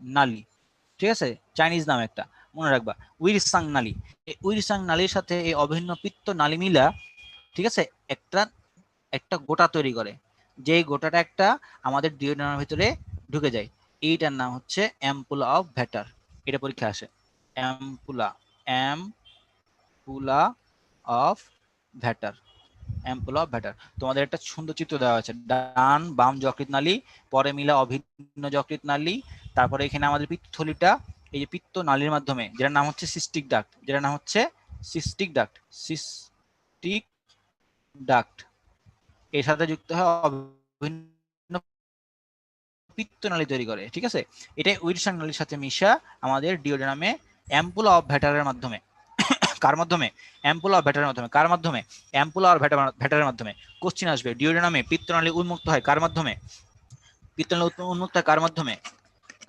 নালি, ঠিক আছে? চাইনিজ নাম একটা, মনে রাখবা। উইরসাং নালি। এই উইরসাং নালির সাথে এই অভিন্ন পিত্ত নালি মিলা, ঠিক আছে? একটা একটা গোটা তৈরি করে। যেই গোটাটা একটা আমাদের ডিওডানার ভিতরে ঢুকে যায়। এইটার নাম হচ্ছে অ্যাম্পুলা অফ ভ্যাটার এটা পরীক্ষা আসে। Ampulla ampulla of Vater ampulla of Vater তোমাদের একটা সুন্দর চিত্র দেওয়া আছে, ডান বাম যকৃত নালী, পরে মিলা অভিন্ন যকৃত নালী, তারপরে এখানে আমাদের পিত্তথলিটা, এই যে পিত্ত নালীর মাধ্যমে, যেটার নাম হচ্ছে সিস্টিক ডাক্ট যেটার নাম হচ্ছে সিস্টিক ডাক্ট সিস্টিক ডাক্ট এর সাথে যুক্ত হয় অভিন্ন পিত্তনালী তৈরি করে, ঠিক আছে? এটা উইরসাং নালীর সাথে মিশা আমাদের ডিওডেনামে অ্যাম্পুলা অফ ভ্যাটারের মাধ্যমে। কার মাধ্যমে? অ্যাম্পুলা অফ ভ্যাটারের মাধ্যমে। কার মাধ্যমে? অ্যাম্পুলা অফ ভ্যাটারের মাধ্যমে। কোশ্চিন আসবে। ডিওডেনামে পিত্তনালী উন্মুক্ত হয় কার মাধ্যমে? পিত্তনালী উন্মুক্ত হয় কার মাধ্যমে?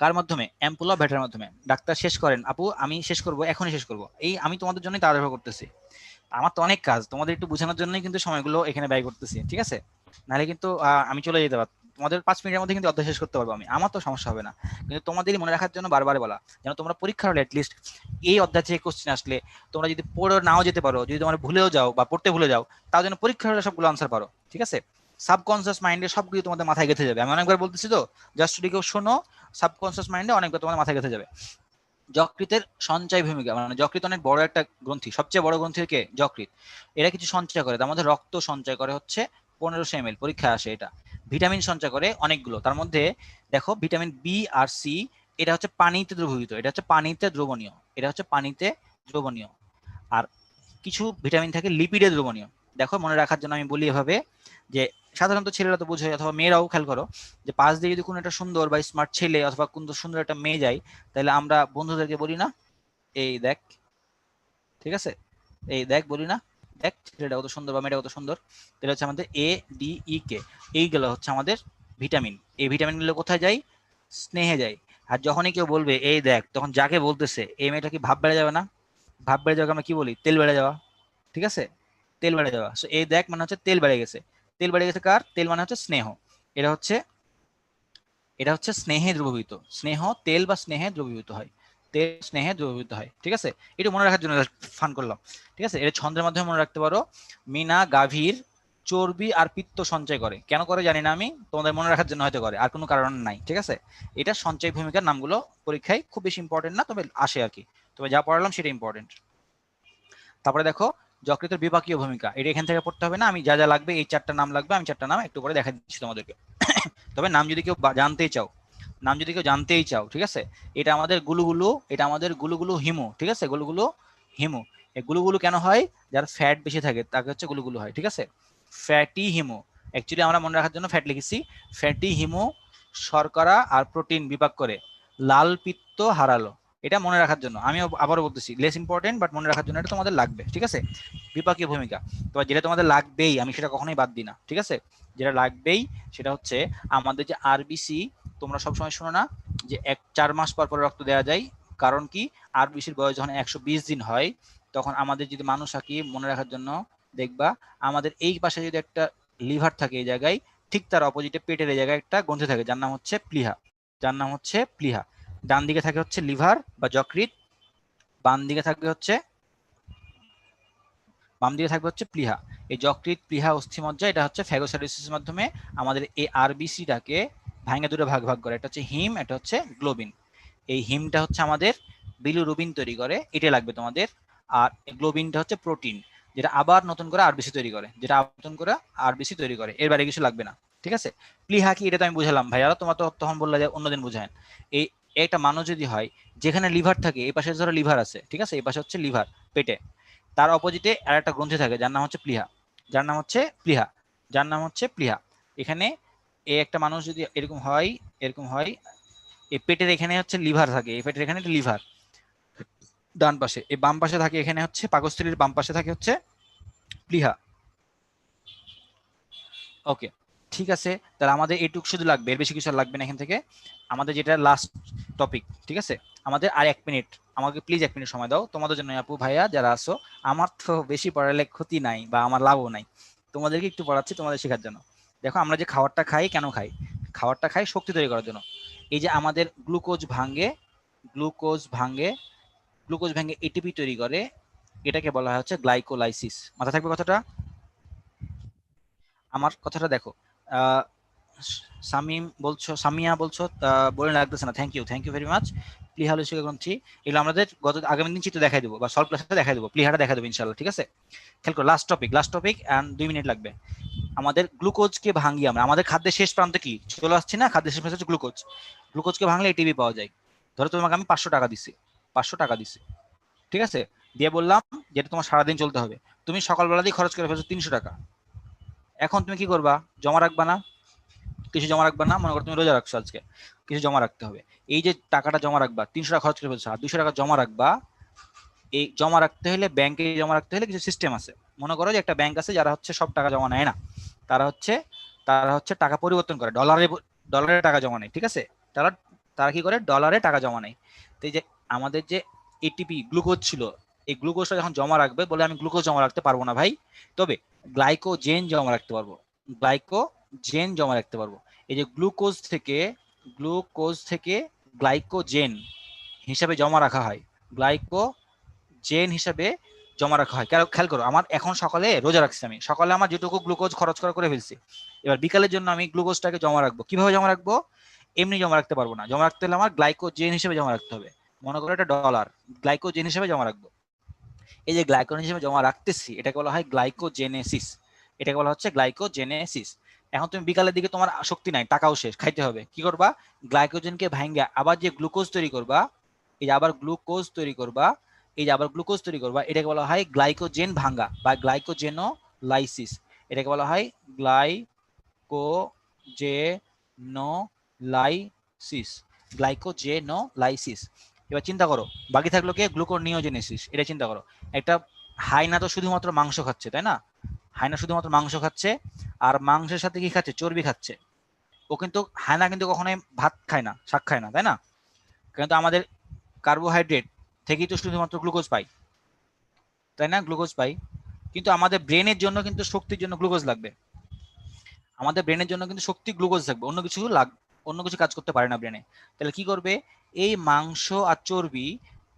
কার মাধ্যমে? অ্যাম্পুলা অফ ভ্যাটারের মাধ্যমে। ডাক্তার, শেষ করেন। আপু, আমি শেষ করব, এখনই শেষ করব। এই আমি তোমাদের জন্যই তাড়াহুড়ো করতেছি। আমার তো অনেক কাজ। তোমাদের একটু বোঝানোর জন্যই কিন্তু সময়গুলো এখানে ব্যয় করতেছি। ঠিক আছে? নাহলে কিন্তু আমি চলে যেতে পারতাম তোমাদের পাঁচ মিনিটের মধ্যে কিন্তু অধ্যায় শেষ করতে পারব আমি। আমার তো সমস্যা হবে না। কিন্তু তোমাদেরই মনে রাখার জন্য বারবার বলা, যেন তোমরা পরীক্ষা হলে অ্যাটলিস্ট এই অধ্যায় থেকে কোশ্চেন আসলে তোমরা যদি পড়ে নাও যেতে পারো, যদি তোমরা ভুলেও যাও বা পড়তে ভুলে যাও, তাও যেন পরীক্ষার হলে সবগুলো আনসার পারো, ঠিক আছে? সাবকনসিয়াস মাইন্ডে সবগুলো তোমাদের মাথায় গেঁথে যাবে। আমি অনেকবার বলতেছি তো জাস্ট যদি কেউ শোনো সাবকনসিয়াস মাইন্ডে অনেকবার তোমাদের মাথায় গেঁথে যাবে। যকৃতের সঞ্চয় ভূমিকা মানে যকৃত অনেক বড় একটা গ্রন্থি। সবচেয়ে বড় গ্রন্থি কে? যকৃত। এরা কিছু সঞ্চয় করে। মধ্যে রক্ত সঞ্চয় করে হচ্ছে পনেরোশো এম পরীক্ষা আসে এটা। ভিটামিন সঞ্চয় করে অনেকগুলো। তার মধ্যে দেখো ভিটামিন বি আর সি এটা হচ্ছে পানিতে দ্রবীভূত, এটা হচ্ছে পানিতে দ্রবণীয়, এটা হচ্ছে পানিতে দ্রবণীয়। আর কিছু ভিটামিন থাকে লিপিডে দ্রবণীয়। দেখো মনে রাখার জন্য আমি বলি এভাবে যে সাধারণত ছেলেরা তো বোঝে অথবা মেয়েরাও খেয়াল করো যে পাশ দিয়ে যদি কোনো একটা সুন্দর বা স্মার্ট ছেলে অথবা কোন সুন্দর একটা মেয়ে যায়, তাহলে আমরা বন্ধুদেরকে বলি না, এই দেখ, ঠিক আছে? এই দেখ, বলি না দেখ, ছেলেটা কত সুন্দর বা মেয়েটা কত সুন্দর তাহলে হচ্ছে আমাদের এ ডি ই কে এইগুলো হচ্ছে আমাদের ভিটামিন এই ভিটামিনগুলো কোথায় যায়? স্নেহে যায়। আর যখনই কেউ বলবে, এই দেখ, তখন যাকে বলতেছে, এই মেয়েটা কি ভাব বেড়ে যাবে না? ভাব বেড়ে যাওয়াকে আমরা কি বলি? তেল বেড়ে যাওয়া। ঠিক আছে? তেল বেড়ে যাওয়া। সো এই দেখ মানে হচ্ছে তেল বেড়ে গেছে। তেল বেড়ে গেছে কার? তেল মানে হচ্ছে স্নেহ। এটা হচ্ছে এটা হচ্ছে স্নেহে দ্রবীভূত। স্নেহ, তেল বা স্নেহে দ্রবীভূত হয়। তেল স্নেহে দ্রবীভূত হয়, ঠিক আছে? এটা মনে রাখার জন্য ফান করলাম, ঠিক আছে? এটা ছন্দের মাধ্যমে মনে রাখতে পারো, মিনা, গাভীর, চর্বি আর পিত্ত সঞ্চয় করে। কেন করে জানি না আমি, তোমাদের মনে রাখার জন্য হয়তো করে, আর কোনো কারণ নাই, ঠিক আছে? এটা সঞ্চয় ভূমিকার নামগুলো পরীক্ষায় খুব বেশি ইম্পর্টেন্ট না, তবে আসে আর কি। তবে যা পড়ালাম সেটা ইম্পর্টেন্ট তারপরে দেখো, যকৃতের বিপাকীয় ভূমিকা, এটা এখান থেকে পড়তে হবে না, আমি যা যা লাগবে, এই চারটা নাম লাগবে, আমি চারটা নাম একটু করে দেখা দিচ্ছি তোমাদেরকে। তবে নাম যদি কেউ জানতেই চাও নাম যদি কেউ জানতেই চাও, ঠিক আছে? এটা আমাদের গুলুগুলু, এটা আমাদের গুলুগুলু হিমু, ঠিক আছে? গুলুগুলু হিমু। এই গুলুগুলু কেন হয়? যার ফ্যাট বেশি থাকে, তাকে হচ্ছে গুলুগুলু হয়, ঠিক আছে? ফ্যাটি হিমো। অ্যাকচুয়ালি আমরা মনে রাখার জন্য ফ্যাট লিখেছি। ফ্যাটি হিমো শর্করা আর প্রোটিন বিপাক করে লাল পিত্ত হারালো। এটা মনে রাখার জন্য। আমি আবারও বলতেছি লেস ইম্পর্টেন্ট বাট মনে রাখার জন্য এটা তোমাদের লাগবে, ঠিক আছে? বিপাকীয় ভূমিকা। তো যেটা তোমাদের লাগবেই, আমি সেটা কখনোই বাদ দিই না, ঠিক আছে? যেটা লাগবেই, সেটা হচ্ছে আমাদের যে আরবিসি তোমরা সবসময় শোনো না যে এক, চার মাস পর পর রক্ত দেওয়া যায়। কারণ কি? আর আরবিসির বয়স যখন একশো বিশ দিন হয়, তখন আমাদের যদি মানুষ আঁকি মনে রাখার জন্য দেখবা, আমাদের এই পাশে যদি একটা লিভার থাকে এই জায়গায়, ঠিক তার অপোজিটে পেটের এই জায়গায় একটা গ্রন্থি থাকে, যার নাম হচ্ছে প্লিহা। যার নাম হচ্ছে প্লিহা। ডান দিকে থাকে হচ্ছে লিভার বা যকৃত বাম দিকে থাকবে হচ্ছে, বাম দিকে থাকবে হচ্ছে প্লিহা। এই যকৃত প্লিহা, অস্থিমজ্জা, এটা হচ্ছে ফ্যাগোসাইটোসিসের মাধ্যমে আমাদের এই আরবিসিটাকে ভাঙে দুটো ভাগ ভাগ করে এটা হচ্ছে হিম এটা হচ্ছে গ্লোবিন। এই হিমটা হচ্ছে আমাদের বিলুরুবিন তৈরি করে এটা লাগবে তোমাদের। আর গ্লোবিনটা হচ্ছে প্রোটিন, যেটা আবার নতুন করে আরবিসি তৈরি করে, যেটা নতুন করে আরবিসি তৈরি করে। এর বাইরে কিছু লাগবে না, ঠিক আছে? প্লিহা কি, এটা তো আমি বুঝালাম ভাই আর তোমার তো তখন বললে যে অন্যদিন বুঝায়। এই, একটা মানুষ যদি হয়, যেখানে লিভার থাকে, এই পাশে ধরো লিভার আছে, ঠিক আছে? এই পাশে হচ্ছে লিভার, পেটে। তার অপোজিটে আর একটা গ্রন্থি থাকে, যার নাম হচ্ছে প্লিহা। যার নাম হচ্ছে প্লিহা। যার নাম হচ্ছে প্লিহা। এখানে একটা মানুষ যদি এরকম হয় এরকম হয় এই পেটের এখানে হচ্ছে লিভার থাকে এই পেটের এখানে লিভার ডান পাশে এই বাম পাশে থাকে এখানে হচ্ছে পাকস্থলীর বাম পাশে থাকে হচ্ছে প্লিহা। ওকে, ঠিক আছে, তাহলে আমাদের এটুক শুধু লাগবে, এর বেশি কিছু আর লাগবে না এখান থেকে। আমাদের যেটা লাস্ট টপিক ঠিক আছে? আমাদের আর এক মিনিট আমাকে প্লিজ এক মিনিট সময় দাও। তোমাদের জন্য আপু, ভাইয়া যারা আসো আমার তো বেশি পড়ালে ক্ষতি নাই বা আমার লাভও নাই। তোমাদেরকে একটু পড়াচ্ছি তোমাদের শেখার জন্য। দেখো আমরা যে খাবারটা খাই, কেন খাই? খাবারটা খাই শক্তি তৈরি করার জন্য। এই যে আমাদের গ্লুকোজ ভাঙ্গে গ্লুকোজ ভাঙ্গে গ্লুকোজ ভাঙ্গে এটিপি তৈরি করে, এটাকে বলা হচ্ছে গ্লাইকোলাইসিস। মাথা থাকবে কথাটা? আমার কথাটা দেখো সামিম বলছো, সামিয়া বলছো বলে লাগতেছে না। Thank you thank you very much প্লিহাল হিসেবে গ্রন্থি এগুলো আমাদের গত আগামী দিন চিত্র দেখাই দেবো, বা সলভ ক্লাসে দেখাই দেবো প্লিহাটা দেখা দেবো ইনশাল্লাহ ঠিক আছে? খেয়াল করো last topic last topic and দুই মিনিট লাগবে। আমাদের গ্লুকোজকে ভাঙি আমরা, আমাদের খাদ্যের শেষ প্রান্ত কি? চলে আসছে না, খাদ্যের শেষ প্রান্ত হচ্ছে গ্লুকোজ। গ্লুকোজকে ভাঙলে এটিপি পাওয়া যায়। ধরো তোমাকে আমি পাঁচশো টাকা দিছি, পাঁচশো টাকা দিছি, ঠিক আছে? দিয়ে বললাম যেটা তোমার সারাদিন চলতে হবে। তুমি সকালবেলা দিয়ে খরচ করে ফেলছো তিনশো টাকা। এখন তুমি কি করবা? জমা রাখবা না? কিছু জমা রাখবা না, মনে করো তুমি রোজা রাখছো আজকে, কিছু জমা রাখতে হবে। এই যে টাকাটা জমা রাখবা, তিনশো টাকা খরচ করে ফেলছো, আর দুশো টাকা জমা রাখবা, এই জমা রাখতে হলে ব্যাংকে জমা রাখতে হলে কিছু সিস্টেম আছে। মনে করো যে একটা ব্যাংক আছে, যারা হচ্ছে সব টাকা জমা নেয় না। তারা হচ্ছে তারা হচ্ছে টাকা পরিবর্তন করে ডলারে ডলারে টাকা জমা নেয়, ঠিক আছে? তারা তারা কি করে? ডলারে টাকা জমা নেয়। তো যে আমাদের যে এটিপি গ্লুকোজ ছিল, এই গ্লুকোজটা যখন জমা রাখবে বলে আমি গ্লুকোজ জমা রাখতে পারব না ভাই। তবে গ্লাইকোজেন জমা রাখতে পারব গ্লাইকোজেন জমা রাখতে পারব। এই যে গ্লুকোজ থেকে গ্লুকোজ থেকে গ্লাইকোজেন হিসাবে জমা রাখা হয়। গ্লাইকোজেন হিসাবে জমা রাখা হয়। খেয়াল করো, আমার এখন সকালে রোজা রাখছি আমি। সকালে আমার যেটুকু গ্লুকোজ খরচ করা করে ফেলছি, এবার বিকালের জন্য আমি গ্লুকোজটাকে জমা রাখব। কীভাবে জমা রাখব? এমনি জমা রাখতে পারব না। জমা রাখতে হলে আমার গ্লাইকোজেন হিসেবে জমা রাখতে হবে। মনে করো এটা ডলার গ্লাইকোজেন হিসেবে জমা রাখব। এই যে গ্লাইকোজেন হিসেবে জমা রাখতেছি, এটাকে বলা হয় গ্লাইকোজেনেসিস এটাকে বলা হচ্ছে গ্লাইকোজেনেসিস এখন তুমি বিকালের দিকে তোমার শক্তি নাই, টাকাও শেষ, খাইতে হবে। কি করবা? গ্লাইকোজেনকে ভাঙ্গা আবার যে গ্লুকোজ তৈরি করবা, এই যে আবার গ্লুকোজ তৈরি করবা, এই যে আবার গ্লুকোজ তৈরি করবা, এটাকে বলা হয় গ্লাইকোজেন ভাঙ্গা বা গ্লাইকোজেনো লাইসিস এটাকে বলা হয় গ্লাইকোজেনো লাইসিস গ্লাইকোজেনো লাইসিস এবার চিন্তা করো, বাকি থাকল কে? গ্লুকোনিওজেনেসিস। এটা চিন্তা করো। একটা হাইনা তো শুধুমাত্র মাংস খাচ্ছে, তাই না? হাইনা শুধুমাত্র মাংস খাচ্ছে, আর মাংসের সাথে কি খাচ্ছে? চর্বি খাচ্ছে। ও কিন্তু হায়না কিন্তু কখনোই ভাত খায় না, শাক খায় না, তাই না? কিন্তু আমাদের কার্বোহাইড্রেট থেকেই তো শুধুমাত্র গ্লুকোজ পাই। তাই না? গ্লুকোজ পাই। কিন্তু আমাদের ব্রেনের জন্য কিন্তু শক্তির জন্য গ্লুকোজ লাগবে। আমাদের ব্রেনের জন্য কিন্তু শক্তি গ্লুকোজ থাকবে। অন্য কিছু লাগ, অন্য কিছু কাজ করতে পারে না ব্রেনে তাহলে কি করবে? এই মাংস আর চর্বি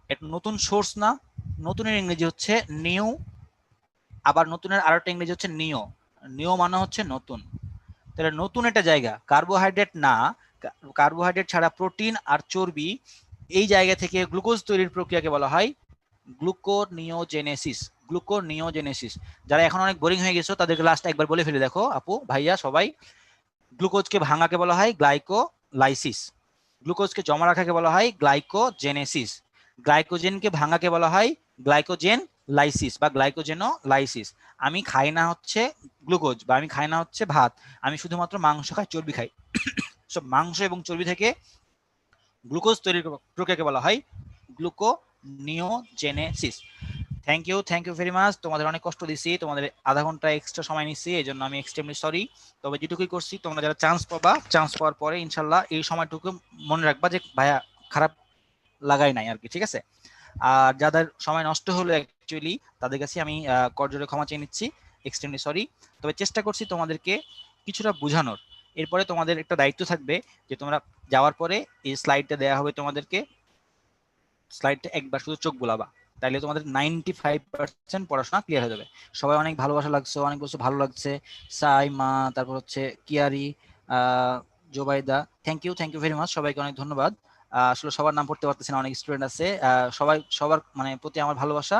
একটা নতুন সোর্স না, নতুনের ইংরেজি হচ্ছে নিউ আবার নতুনের আরেকটা ইংরেজি হচ্ছে নিও। নিও মানে হচ্ছে নতুন। তাহলে নতুন একটা জায়গা। কার্বোহাইড্রেট না কার্বোহাইড্রেট ছাড়া প্রোটিন আর চর্বি এই জায়গা থেকে গ্লুকোজ তৈরির প্রক্রিয়াকে বলা হয় গ্লুকোনিওজেনেসিস। গ্লুকোনিওজেনেসিস। যারা এখন অনেক বোরিং হয়ে গেছো, তাদেরকে লাস্ট একবার বলে ফেলে দেখো। আপু, ভাইয়া, সবাই। গ্লুকোজকে ভাঙাকে বলা হয় গ্লাইকোলাইসিস। গ্লুকোজকে জমা রাখাকে বলা হয় গ্লাইকোজেনেসিস। গ্লাইকোজেনকে ভাঙাকে বলা হয় গ্লাইকোজেন লাইসিস বা গ্লাইকোজেনো লাইসিস আমি খাই না হচ্ছে গ্লুকোজ বা আমি খাই না হচ্ছে ভাত। আমি শুধুমাত্র মাংস খাই, চর্বি খাই। সব মাংস এবং চর্বি থেকে গ্লুকোজ তৈরির প্রক্রিয়াকে বলা হয় gluconeogenesis. Thank you thank you very much তোমাদের অনেক কষ্ট দিছি, তোমাদের আধা ঘণ্টা এক্সট্রা সময় নিচ্ছি এই জন্য আমি এক্সট্রিমলি সরি তবে যেটুকুই করছি, তোমরা যারা চান্স পাবা চান্স পাওয়ার পরে ইনশাল্লাহ এই সময়টুকু মনে রাখবা যে, ভাইয়া, খারাপ লাগাই নাই আর কি, ঠিক আছে? আর যাদের সময় নষ্ট হলো অ্যাকচুয়ালি তাদের কাছে আমি করজোরে ক্ষমা চেয়ে নিচ্ছি এক্সট্রিমলি সরি তবে চেষ্টা করছি তোমাদেরকে কিছুটা বোঝানোর। এরপরে তোমাদের একটা দায়িত্ব থাকবে যে তোমরা যাওয়ার পরে এই স্লাইডটা দেওয়া হবে তোমাদেরকে। স্লাইডটা একবার শুধু চোখ বোলাবা, তাইলে তোমাদের নাইনটি ফাইভ পার্সেন্ট পড়াশোনা ক্লিয়ার হয়ে যাবে। সবাই অনেক ভালোবাসা লাগছে, অনেক বছর ভালো লাগছে। সাইমা তারপর হচ্ছে কিয়ারি Zobaida thank you thank you very much সবাইকে অনেক ধন্যবাদ। আসলে সবার নাম পড়তে পারতেছি না, অনেক স্টুডেন্ট আছে। সবাই, সবার মানে প্রতি আমার ভালোবাসা।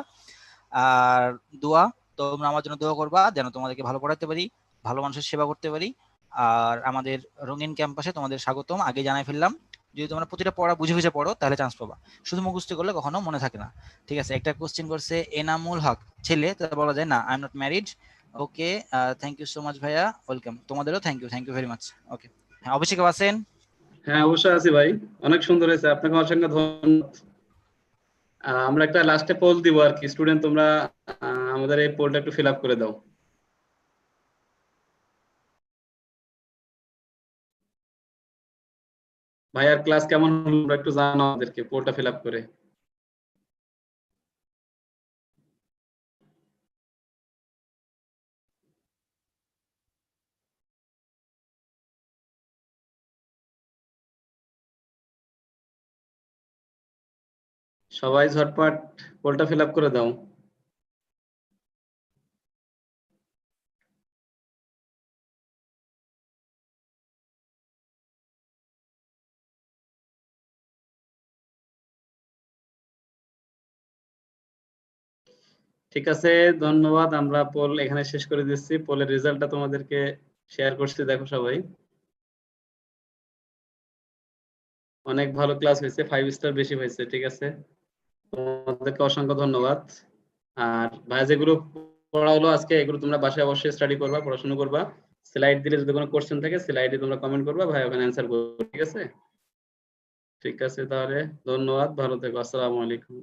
আর দোয়া, তোমরা আমার জন্য দোয়া করবা, যেন তোমাদেরকে ভালো পড়াতে পারি, ভালো মানুষের সেবা করতে পারি। আর আমাদের রঙিন ক্যাম্পাসে তোমাদের স্বাগতম, আগে জানাই ফেললাম। যদি তোমরা প্রতিটা পড়া বুঝে বুঝে পড়ো, তাহলে চান্স পাবা। শুধু মুখস্থ করলে কখনো মনে থাকে না। ঠিক আছে, একটা কোশ্চেন করছে এনামুল হক, ছেলে তাহলে বলা যায়, না I am not married okay thank you so much ভাইয়া ওয়েলকাম তোমাদেরও thank you thank you very much okay হ্যাঁ অভিষেক আছেন হ্যাঁ অবশ্যই আছি ভাই। অনেক সুন্দর হয়েছে। আপনাকে অসংখ্য ধন্যবাদ। আমরা একটা লাস্টে পোল দিব আর কি। স্টুডেন্ট তোমরা আমাদের এই পোলটা একটু ফিল আপ করে দাও। ভাই, আর ক্লাস কেমন হলো? একটু জানাও আমাদেরকে পোলটা ফিল আপ করে। সবাই ঝটপট পোলটা ফিল আপ করে দাও। ঠিক আছে, ধন্যবাদ। আমরা পোল এখানে শেষ করে দিচ্ছি। পোলের রেজাল্টটা তোমাদেরকে শেয়ার করছি, দেখো সবাই। অনেক ভালো ক্লাস হয়েছে ফাইভ স্টার বেশি হয়েছে, ঠিক আছে? তোমাদেরকে অসংখ্য ধন্যবাদ। আর ভাই যেগুলো পড়া হলো আজকে এগুলো তোমরা বাসায় অবশ্যই স্টাডি করবা, পড়াশোনা করবা। স্লাইড দিলে যদি কোনো কোশ্চেন থাকে স্লাইডে তোমরা কমেন্ট করবা, ভাই ওখানে অ্যান্সার করবে, ঠিক আছে? ঠিক আছে তাহলে, ধন্যবাদ, ভালো থেকো, আসসালামু আলাইকুম।